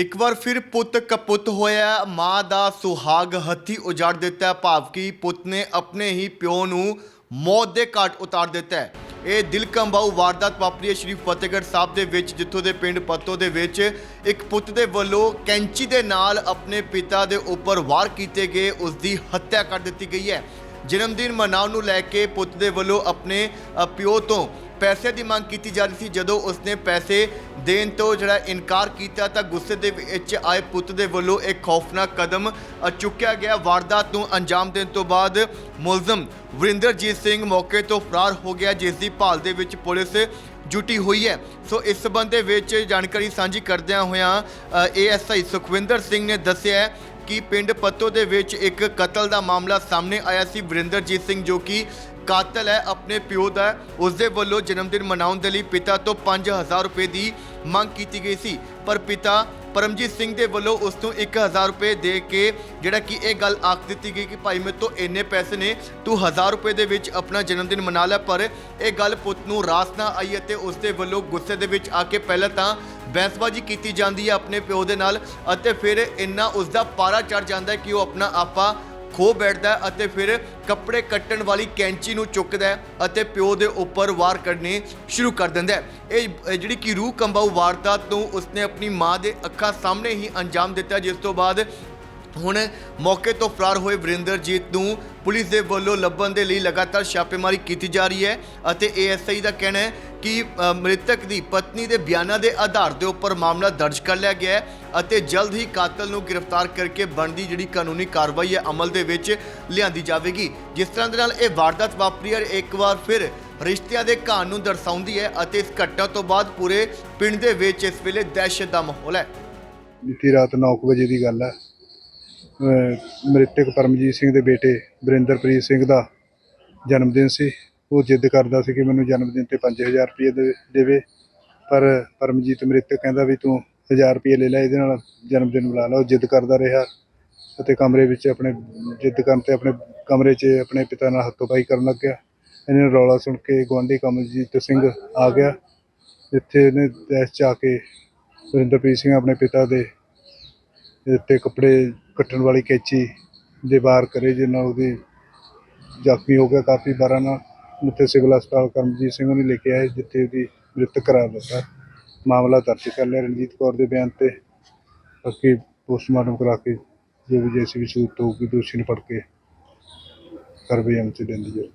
ਇੱਕ ਵਾਰ ਫਿਰ ਪੁੱਤ ਕਪੁੱਤ ਹੋਇਆ ਮਾਂ ਦਾ ਸੁਹਾਗ ਹੱਥੀ ਉਜਾੜ ਦਿੱਤਾ ਭਾਵ ਕਿ ਪੁੱਤ ਨੇ ਆਪਣੇ ਹੀ ਪਿਓ ਨੂੰ ਮੌਤ ਦੇ ਘਾਟ ਉਤਾਰ ਦਿੱਤਾ ਇਹ ਦਿਲ ਕੰਬਾਊ ਵਾਰਦਾਤ ਵਾਪਰੀ ਹੈ ਸ਼੍ਰੀ ਫਤਿਹਗੜ੍ਹ ਸਾਹਿਬ ਦੇ ਵਿੱਚ ਜਿੱਥੋਂ ਦੇ ਪਿੰਡ ਪੱਤੋ ਦੇ ਵਿੱਚ ਇੱਕ ਪੁੱਤ ਦੇ ਵੱਲੋਂ ਕੈਂਚੀ ਦੇ ਨਾਲ ਆਪਣੇ ਪਿਤਾ ਦੇ ਉੱਪਰ ਵਾਰ ਕੀਤੇ ਗਏ ਉਸ ਦੀ ਹੱਤਿਆ ਕਰ ਦਿੱਤੀ ਗਈ ਹੈ। ਜਨਮ ਦਿਨ ਮਨਾਉਣ ਨੂੰ ਲੈ ਕੇ ਪੁੱਤ ਦੇ ਵੱਲੋਂ ਆਪਣੇ ਅ, ਪਿਓ ਤੋਂ ਪੈਸੇ ਦੀ ਮੰਗ ਕੀਤੀ ਜਾ ਰਹੀ ਸੀ। ਜਦੋਂ ਉਸਨੇ ਪੈਸੇ ਦੇਣ ਤੋਂ ਜਿਹੜਾ ਇਨਕਾਰ ਕੀਤਾ ਤਾਂ ਗੁੱਸੇ ਦੇ ਵਿੱਚ ਆਏ ਪੁੱਤ ਦੇ ਵੱਲੋਂ ਇੱਕ ਖੌਫਨਾਕ ਕਦਮ ਚੁੱਕਿਆ ਗਿਆ। ਵਾਰਦਾਤ ਨੂੰ ਅੰਜਾਮ ਦੇਣ ਤੋਂ ਬਾਅਦ ਮੁਲਜ਼ਮ ਵਰਿੰਦਰਜੀਤ ਸਿੰਘ ਮੌਕੇ ਤੋਂ ਫਰਾਰ ਹੋ ਗਿਆ, ਜਿਸ ਦੀ ਭਾਲ ਦੇ ਵਿੱਚ ਪੁਲਿਸ ਜੁਟੀ ਹੋਈ ਹੈ। ਸੋ ਇਸ ਸਬੰਧ ਦੇ ਵਿੱਚ ਜਾਣਕਾਰੀ ਸਾਂਝੀ ਕਰਦਿਆਂ ਹੋਇਆਂ ਏਐਸਆਈ ਸੁਖਵਿੰਦਰ ਸਿੰਘ ਨੇ ਦੱਸਿਆ ਕਿ ਪਿੰਡ ਪੱਤੋ ਦੇ ਵਿੱਚ ਇੱਕ ਕਤਲ ਦਾ ਮਾਮਲਾ ਸਾਹਮਣੇ ਆਇਆ ਸੀ। ਵਰਿੰਦਰਜੀਤ ਸਿੰਘ ਜੋ ਕਿ ਕਾਤਲ ਹੈ, ਆਪਣੇ ਪਿਓ ਦਾ। ਉਸ ਦੇ ਵੱਲੋਂ ਜਨਮ ਦਿਨ ਮਨਾਉਣ ਦੇ ਲਈ ਪਿਤਾ ਤੋਂ 5000 ਰੁਪਏ ਦੀ ਮੰਗ ਕੀਤੀ ਗਈ ਸੀ। ਪਰ ਪਿਤਾ ਪਰਮਜੀਤ ਸਿੰਘ ਦੇ ਵੱਲੋਂ ਉਸ ਨੂੰ 1000 ਰੁਪਏ ਦੇ ਕੇ ਜਿਹੜਾ ਕਿ ਇਹ ਗੱਲ ਆਖ ਦਿੱਤੀ ਗਈ ਕਿ ਭਾਈ ਮੇਰੇ ਤੋਂ ਇੰਨੇ ਪੈਸੇ ਨੇ, ਤੂੰ 1000 ਰੁਪਏ ਦੇ ਵਿੱਚ ਆਪਣਾ ਜਨਮ ਦਿਨ ਮਨਾ ਲੈ। ਪਰ ਇਹ ਗੱਲ ਪੁੱਤ ਨੂੰ ਰਾਸ ਨਾ ਆਈ ਅਤੇ ਉਸ ਦੇ ਵੱਲੋਂ ਗੁੱਸੇ ਦੇ ਵਿੱਚ ਆ ਕੇ ਪਹਿਲਾਂ ਤਾਂ ਬਹਿਸਬਾਜ਼ੀ ਕੀਤੀ ਜਾਂਦੀ ਹੈ ਆਪਣੇ ਪਿਓ ਦੇ ਨਾਲ ਅਤੇ ਫਿਰ ਇੰਨਾ ਉਸ ਦਾ ਪਾਰਾ ਚੜ ਜਾਂਦਾ ਹੈ ਕਿ ਉਹ ਆਪਣਾ ਆਪਾ ਖੋ ਬੈਠਦਾ ਅਤੇ ਫਿਰ ਕੱਪੜੇ ਕੱਟਣ ਵਾਲੀ ਕੈਂਚੀ ਨੂੰ ਚੁੱਕਦਾ ਅਤੇ ਪਿਓ ਦੇ ਉੱਪਰ ਵਾਰ ਕਰਨੇ ਸ਼ੁਰੂ ਕਰ ਦਿੰਦਾ ਹੈ। ਇਹ ਜਿਹੜੀ ਕਿ ਰੂਹ ਕੰਬਾਊ ਵਾਰਦਾਤ ਨੂੰ ਉਸਨੇ ਆਪਣੀ ਮਾਂ ਦੇ ਅੱਖਾਂ ਸਾਹਮਣੇ ਹੀ ਅੰਜਾਮ ਦਿੱਤਾ, ਜਿਸ ਤੋਂ ਬਾਅਦ ਹੁਣ ਮੌਕੇ ਤੋਂ ਫਰਾਰ ਹੋਏ ਵਰਿੰਦਰਜੀਤ ਨੂੰ ਪੁਲਿਸ ਦੇ ਵੱਲੋਂ ਲੱਭਣ ਦੇ ਲਈ ਲਗਾਤਾਰ ਛਾਪੇਮਾਰੀ ਕੀਤੀ ਜਾ ਰਹੀ ਹੈ ਅਤੇ ਏਐਸਆਈ ਦਾ ਕਹਿਣਾ ਹੈ ਕਿ ਮ੍ਰਿਤਕ ਦੀ ਪਤਨੀ ਦੇ ਬਿਆਨਾਂ ਦੇ ਆਧਾਰ ਦੇ ਉੱਪਰ ਮਾਮਲਾ ਦਰਜ ਕਰ ਲਿਆ ਗਿਆ ਹੈ ਅਤੇ ਜਲਦ ਹੀ ਕਾਤਲ ਨੂੰ ਗ੍ਰਿਫਤਾਰ ਕਰਕੇ ਬਣਦੀ ਜਿਹੜੀ ਕਾਨੂੰਨੀ ਕਾਰਵਾਈ ਹੈ ਅਮਲ ਦੇ ਵਿੱਚ ਲਿਆਂਦੀ ਜਾਵੇਗੀ। ਜਿਸ ਤਰ੍ਹਾਂ ਦੇ ਨਾਲ ਇਹ ਵਾਰਦਾਤ ਵਾਪਰੀ ਹੈ ਇੱਕ ਵਾਰ ਫਿਰ ਰਿਸ਼ਤਿਆਂ ਦੇ ਘਾਣ ਨੂੰ ਦਰਸਾਉਂਦੀ ਹੈ ਅਤੇ ਇਸ ਘਟਨਾ ਤੋਂ ਬਾਅਦ ਪੂਰੇ ਪਿੰਡ ਦੇ ਵਿੱਚ ਇਸ ਵੇਲੇ ਦਹਿਸ਼ਤ ਦਾ ਮਾਹੌਲ ਹੈ। ਬੀਤੀ ਰਾਤ 9 ਵਜੇ ਦੀ ਗੱਲ ਹੈ। ਮ੍ਰਿਤਕ ਪਰਮਜੀਤ ਸਿੰਘ ਦੇ ਬੇਟੇ ਵਰਿੰਦਰਪ੍ਰੀਤ ਸਿੰਘ ਦਾ ਜਨਮ ਦਿਨ ਸੀ। ਉਹ ਜਿੱਦ ਕਰਦਾ ਸੀ ਕਿ ਮੈਨੂੰ ਜਨਮ ਦਿਨ ਤੇ 5000 ਰੁਪਏ ਦੇ- ਦੇਵੇ, ਪਰ ਪਰਮਜੀਤ ਮ੍ਰਿਤਕ ਕਹਿੰਦਾ ਵੀ ਤੂੰ 1000 ਰੁਪਏ ਲੈ ਲੈ, ਇਹਦੇ ਨਾਲ ਜਨਮ ਦਿਨ ਬੁਲਾ ਲਓ ਉਹ ਜਿੱਦ ਕਰਦਾ ਰਿਹਾ ਅਤੇ ਕਮਰੇ ਵਿੱਚ ਆਪਣੇ ਜਿੱਦ ਕਰਨ ਤੇ ਆਪਣੇ ਕਮਰੇ 'ਚ ਆਪਣੇ ਪਿਤਾ ਨਾਲ ਹੱਥੋਂ-ਪਾਈ ਕਰਨ ਲੱਗ ਗਿਆ। ਇਹਨੇ ਰੌਲਾ ਸੁਣ ਕੇ ਗੁਆਂਢੀ ਕਮਲਜੀਤ ਸਿੰਘ ਆ ਗਿਆ, ਜਿੱਥੇ ਇਹਨੇ ਦਹਿਸ਼ 'ਚ ਆ ਕੇ ਵਰਿੰਦਰਪ੍ਰੀਤ ਸਿੰਘ ਆਪਣੇ ਪਿਤਾ ਦੇ ਤੇ ਕੱਪੜੇ ਕੱਟਣ ਵਾਲੀ ਕੈਚੀ ਦੇ ਵਾਰ ਕਰੇ ਜਿਸ ਨਾਲ ਉਹਦੀ ਜ਼ਖਮੀ ਹੋ ਗਿਆ, ਕਾਫੀ ਬਾਰਾਂ ਨਾਲ। ਉੱਥੇ ਸਿਵਲ ਹਸਪਤਾਲ ਕਰਮਜੀਤ ਸਿੰਘ ਨੂੰ ਲੈ ਕੇ ਆਏ, ਜਿੱਥੇ ਉਹਦੀ ਮ੍ਰਿਤਕ ਕਰਾਰ ਦਿੱਤਾ। ਮਾਮਲਾ ਦਰਜ ਕਰ ਲਿਆ ਰਣਜੀਤ ਕੌਰ ਦੇ ਬਿਆਨ ਤੇ। ਬਾਕੀ ਪੋਸਟਮਾਰਟਮ ਕਰਾ ਕੇ ਜੋ ਵੀ ਜੈਸੀ ਵੀ ਸੂਰਤ ਹੋਊਗੀ, ਦੋਸ਼ੀ ਨੂੰ ਫੜ ਕੇ ਕਾਰਵਾਈ ਅਮਲ ਚ ਲੈਂਦੀ ਜਾਊ